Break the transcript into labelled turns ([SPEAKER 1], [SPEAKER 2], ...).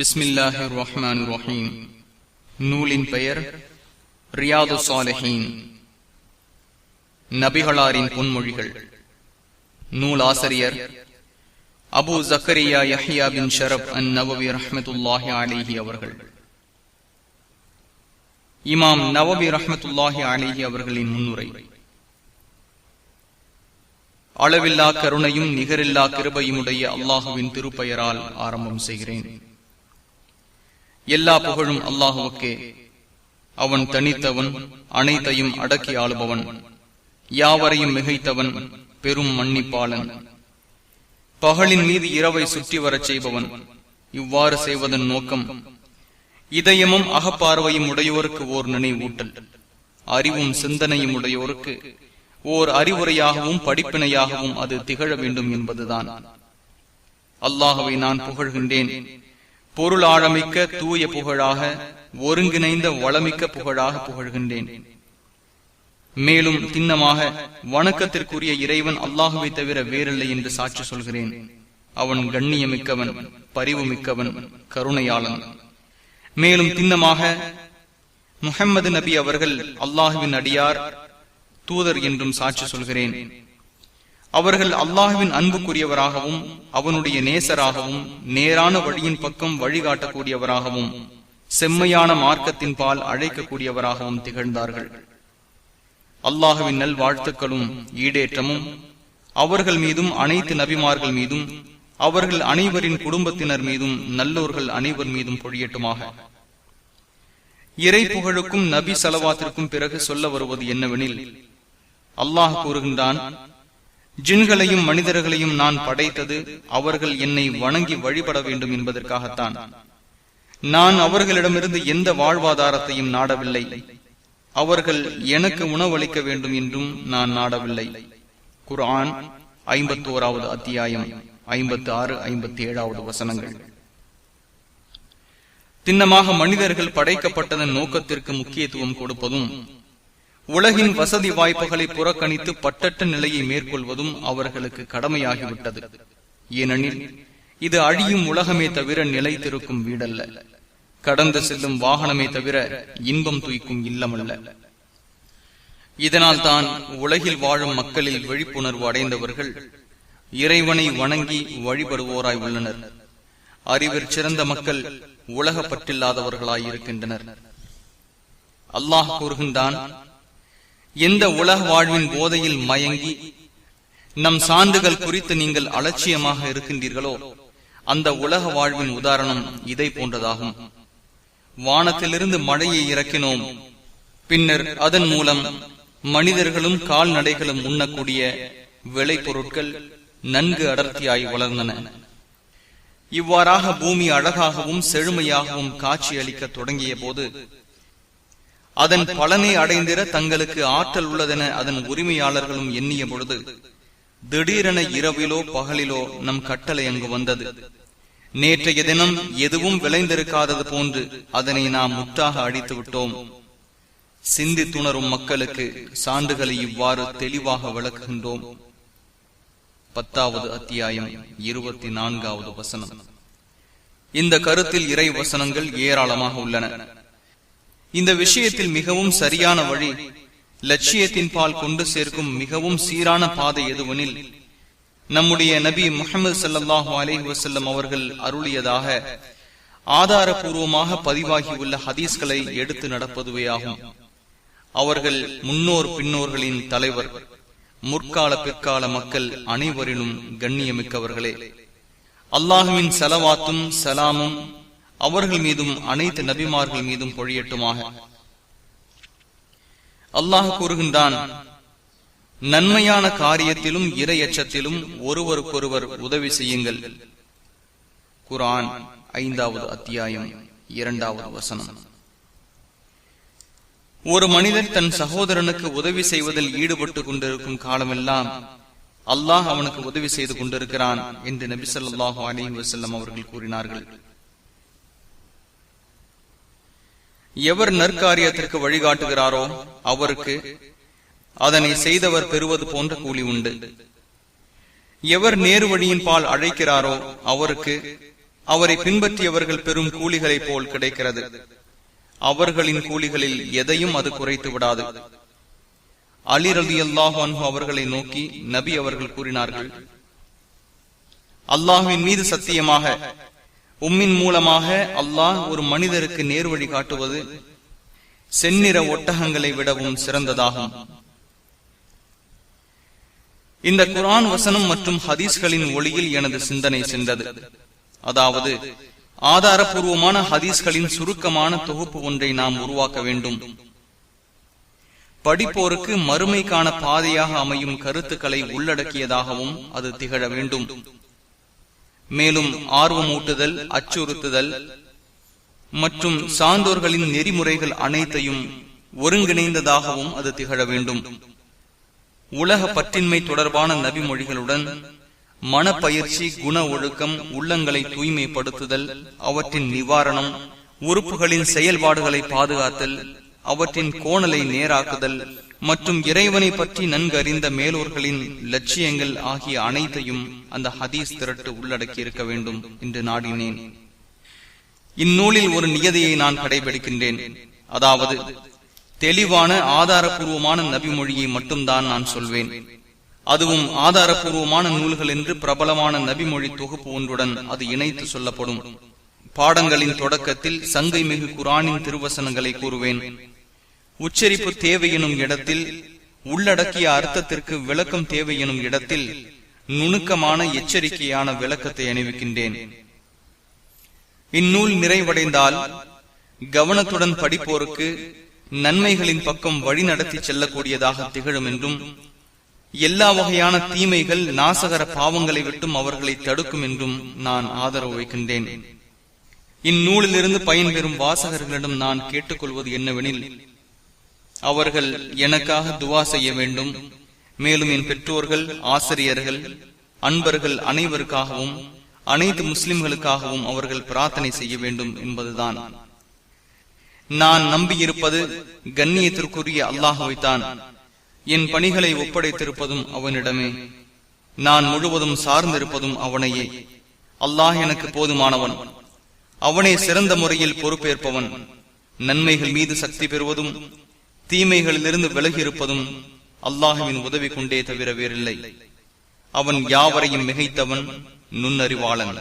[SPEAKER 1] பிஸ்மில்லாஹி ரஹ்மான் ரஹீம் நூலின் பெயர் ரியாது சாலஹீன். நபிகளாரின் பொன்மொழிகள். நூல் ஆசிரியர் Abu Zakariya Yahya bin Sharaf an Nawawi ரஹமத்துல்லாஹி அலிஹி அவர்கள். இமாம் நவவி ரஹமத்துல்லாஹி அலிஹி அவர்களின் முன்னுரை. அளவில்லா கருணையும் நிகரில்லா கிருபையுமுடைய அல்லாஹுவின் திருப்பெயரால் ஆரம்பம் செய்கிறேன். எல்லா புகழும் அல்லாஹுவுக்கே. அவன் தனித்தவன் அனைத்தையும் அடக்கி ஆளுபவன். யாவரையும் மிகைத்தவன் பெரும் மன்னிப்பாளன். பகலின் மீது இரவை சுற்றி வரச் செய்பவன். இவ்வாறு செய்வதன் நோக்கம் இதயமும் அகப்பார்வையும் உடையோருக்கு ஓர் நினைவூட்டல். அறிவும் சிந்தனையும் உடையோருக்கு ஓர் அறிவுரையாகவும் படிப்பினையாகவும் அது திகழ வேண்டும் என்பதுதான். அல்லாஹுவை நான் புகழ்கின்றேன். பொருள் ஆழமிக்க தூய புகழாக ஒருங்கிணைந்த வளமிக்க புகழாக புகழ்கின்றேன். மேலும் திண்ணமாக வணக்கத்திற்குரிய இறைவன் அல்லாஹுவை தவிர வேறில்லை என்று சாட்சி சொல்கிறேன். அவன் கண்ணியமிக்கவன் பரிவுமிக்கவன் கருணையாளன். மேலும் திண்ணமாக முகம்மது நபி அவர்கள் அல்லாஹுவின் அடியார் தூதர் என்றும் சாட்சி சொல்கிறேன். அவர்கள் அல்லாஹுவின் அன்புக்குரியவராகவும் அவனுடைய நேசராகவும் நேரான வழியின் பக்கம் வழிகாட்டக்கூடியவராகவும் செம்மையான மார்க்கத்தின் பால் அழைக்கக்கூடியவராகவும் திகழ்ந்தார்கள். அல்லாஹுவின் நல் வாழ்த்துக்களும் ஈடேற்றமும் அவர்கள் மீதும் அனைத்து நபிமார்கள் மீதும் அவர்கள் அனைவரின் குடும்பத்தினர் மீதும் நல்லோர்கள் அனைவர் மீதும் பொழியட்டுமாக. இறை புகழுக்கும் நபி செலவாத்திற்கும் பிறகு சொல்ல வருவது என்னவெனில் அல்லாஹ் கூறுகின்றான் ஜின்களையும் மனிதர்களையும் நான் படைத்தது அவர்கள் என்னை வணங்கி வழிபட வேண்டும் என்பதற்காகத்தான். நான் அவர்களிடமிருந்து எந்த வாழ்வாதாரத்தையும் நாடவில்லை. அவர்கள் எனக்கு உணவளிக்க வேண்டும் என்றும் நான் நாடவில்லை. குர்ஆன் ஐம்பத்தி ஓராவது அத்தியாயம் ஐம்பத்தி ஆறு ஐம்பத்தி ஏழாவது வசனங்கள். திண்ணமாக மனிதர்கள் படைக்கப்பட்டதன் நோக்கத்திற்கு முக்கியத்துவம் கொடுப்பதும் உலகின் வசதி வாய்ப்புகளை புறக்கணித்து பட்டட்ட நிலையை மேற்கொள்வதும் அவர்களுக்கு கடமையாகிவிட்டது. ஏனெனில் இது அழியும் உலகமே தவிர நிலைத்திருக்கும் வீடல்ல. கடந்து செல்லும் வாகனமே தவிர இன்பம் தூய்க்கும் இல்லமல்ல. இதனால் தான் உலகில் வாழும் மக்களில் விழிப்புணர்வு அடைந்தவர்கள் இறைவனை வணங்கி வழிபடுவோராய் உள்ளனர். அறிவில் சிறந்த மக்கள் உலக பற்றில்லாதவர்களாய் இருக்கின்றனர் அல்லாஹ் கூறுகின்றான் எந்த உலக வாழ்வின் போதையில் மயங்கி நம் சான்றுகள் குறித்து நீங்கள் அலட்சியமாக இருக்கின்றீர்களோ அந்த உலக வாழ்வின் உதாரணம் இதை போன்றதாகும். வானத்திலிருந்து மழையை இறக்கினோம். பின்னர் அதன் மூலம் மனிதர்களும் கால்நடைகளும் உண்ணக்கூடிய விளை பொருட்கள் நன்கு அடர்த்தியாய் வளர்ந்தன. இவ்வாறாக பூமி அழகாகவும் செழுமையாகவும் காட்சி அளிக்க தொடங்கிய போது அதன் பலனை அடைந்திட தங்களுக்கு ஆற்றல் உள்ளதென அதன் உரிமையாளர்களும் எண்ணிய பொழுது திடீரென இரவிலோ பகலிலோ நம் கட்டளை அங்கு வந்தது. நேற்றைய தினம் எதுவும் விளைந்திருக்காதது போன்று அதனை நாம் முற்றாக அடித்து விட்டோம். சிந்தி துணரும் மக்களுக்கு சான்றுகளை இவ்வாறு தெளிவாக விளக்குகின்றோம். பத்தாவது அத்தியாயம் இருபத்தி நான்காவது வசனம். இந்த கருத்தில் இறை வசனங்கள் ஏராளமாக உள்ளன. இந்த விஷயத்தில் மிகவும் சரியான வழி லட்சியத்தின் பால் கொண்டு சேர்க்கும் மிகவும் சீரான பாதை எதுவெனில் நம்முடைய நபி முகமது சல்லாஹூ அலஹி வசல்லம் அவர்கள் அருளியதாக ஆதாரபூர்வமாக பதிவாகியுள்ள ஹதீஸ்களை எடுத்து நடப்பதுவையாகும் அவர்கள் முன்னோர் பின்னோர்களின் தலைவர் முற்கால பிற்கால மக்கள் அனைவரிலும் கண்ணியமிக்கவர்களே. அல்லாஹுவின் செலவாத்தும் சலாமும் அவர்கள் மீதும் அனைத்து நபிமார்கள் மீதும் பொழியட்டுமாக. அல்லாஹ் கூறுகின்றான் நன்மையான காரியத்திலும் இரையச்சத்திலும் ஒருவருக்கொருவர் உதவி செய்யுங்கள். குரான் ஐந்தாவது அத்தியாயம் இரண்டாவது வசனம். ஒரு மனிதர் தன் சகோதரனுக்கு உதவி செய்வதில் ஈடுபட்டு கொண்டிருக்கும் காலமெல்லாம் அல்லாஹ் அவனுக்கு உதவி செய்து கொண்டிருக்கிறான் என்று நபி சொல்லாஹு அலி வசல்லம் அவர்கள் கூறினார்கள். எவர் நற்காரியத்திற்கு வழிகாட்டுகிறாரோ அவருக்கு அதனை செய்தவர் பெறுவது போன்ற கூலி உண்டு. எவர் நேரு வழியின் பால் அழைக்கிறாரோ அவருக்கு அவரை பின்பற்றியவர்கள் பெரும் கூலிகளை போல் கிடைக்கிறது. அவர்களின் கூலிகளில் எதையும் அது குறைத்து விடாது. அலி ரலி அவர்களை நோக்கி நபி அவர்கள் கூறினார்கள் அல்லாஹுவின் மீது சத்தியமாக உம்மின் மூலமாக அல்லாஹ் ஒரு மனிதருக்கு நேர் வழி காட்டுவது செந்நிற ஒட்டகங்களை விடவும் சிறந்ததாகும். இந்த குரான் வசனம் மற்றும் ஹதீஸ்களின் ஒளியில் எனது சிந்தனை சென்றது. அதாவது ஆதாரபூர்வமான ஹதீஸ்களின் சுருக்கமான தொகுப்பு ஒன்றை நாம் உருவாக்க வேண்டும். படிப்போருக்கு மறுமைக்கான பாதையாக அமையும் கருத்துக்களை உள்ளடக்கியதாகவும் அது திகழ வேண்டும். மேலும் ஆர்வமூட்டுதல் அச்சுறுத்துதல் மற்றும் சான்றோர்களின் நெறிமுறைகள் அனைத்தையும் ஒருங்கிணைந்ததாகவும் அது திகழ வேண்டும். உலக பற்றின்மை தொடர்பான நபிமொழிகளுடன் மனப்பயிற்சி குண ஒழுக்கம் உள்ளங்களை தூய்மைப்படுத்துதல் அவற்றின் நிவாரணம் உறுப்புகளின் செயல்பாடுகளை பாதுகாத்தல் அவற்றின் கோணலை நேராக்குதல் மற்றும் இறைவனை பற்றி நன்கறிந்த மேலோர்களின் லட்சியங்கள் ஆகிய அனைத்தையும் அந்த ஹதீஸ் திரட்டு உள்ளடக்கி இருக்க வேண்டும் என்று நாடினேன். இந்நூலில் ஒரு நியதியை நான் கடைபிடிக்கின்றேன். அதாவது தெளிவான ஆதாரபூர்வமான நபிமொழியை மட்டும்தான் நான் சொல்வேன். அதுவும் ஆதாரபூர்வமான நூல்கள் என்று பிரபலமான நபிமொழி தொகுப்பு ஒன்றுடன் அது இணைத்து சொல்லப்படும். பாடங்களின் தொடக்கத்தில் சங்கை மிகு குரானின் திருவசனங்களை கூறுவேன். உச்சரிப்பு தேவை எனும் இடத்தில் உள்ளடக்கிய அர்த்தத்திற்கு விளக்கம் தேவை எனும் இடத்தில் நுணுக்கமான எச்சரிக்கையான விளக்கத்தை அணிவிக்கின்றேன். இந்நூல் நிறைவடைந்தால் கவனத்துடன் படிப்போருக்கு நன்மைகளின் பக்கம் வழிநடத்தி செல்லக்கூடியதாக திகழும் என்றும் எல்லா வகையான தீமைகள் நாசகர பாவங்களை விட்டும் அவர்களை தடுக்கும் என்றும் நான் ஆதரவு வைக்கின்றேன். இந்நூலிலிருந்து பயன்பெறும் வாசகர்களிடம் நான் கேட்டுக்கொள்வது என்னவெனில் அவர்கள் எனக்காக துவா செய்ய வேண்டும். மேலும் என் பெற்றோர்கள் ஆசிரியர்கள் அன்பர்கள் அனைவருக்காகவும் அனைத்து முஸ்லிம்களுக்காகவும் அவர்கள் பிரார்த்தனை செய்ய வேண்டும் என்பதுதான். நான் நம்பியிருப்பது கண்ணியத்திற்குரிய அல்லாஹுவைத்தான் என் பணிகளை ஒப்படைத்திருப்பதும் அவனிடமே. நான் முழுவதும் சார்ந்திருப்பதும் அவனையே. அல்லாஹ் எனக்கு போதுமானவன். அவனே சிறந்த முறையில் பொறுப்பேற்பவன். நன்மைகள் மீது சக்தி பெறுவதும் தீமைகளிலிருந்து விலகி இருப்பதும் அல்லாஹுவின் உதவி கொண்டே தவிர வேறில்லை. அவன் யாவரையும் மிகைத்தவன் நுண்ணறிவாளன்.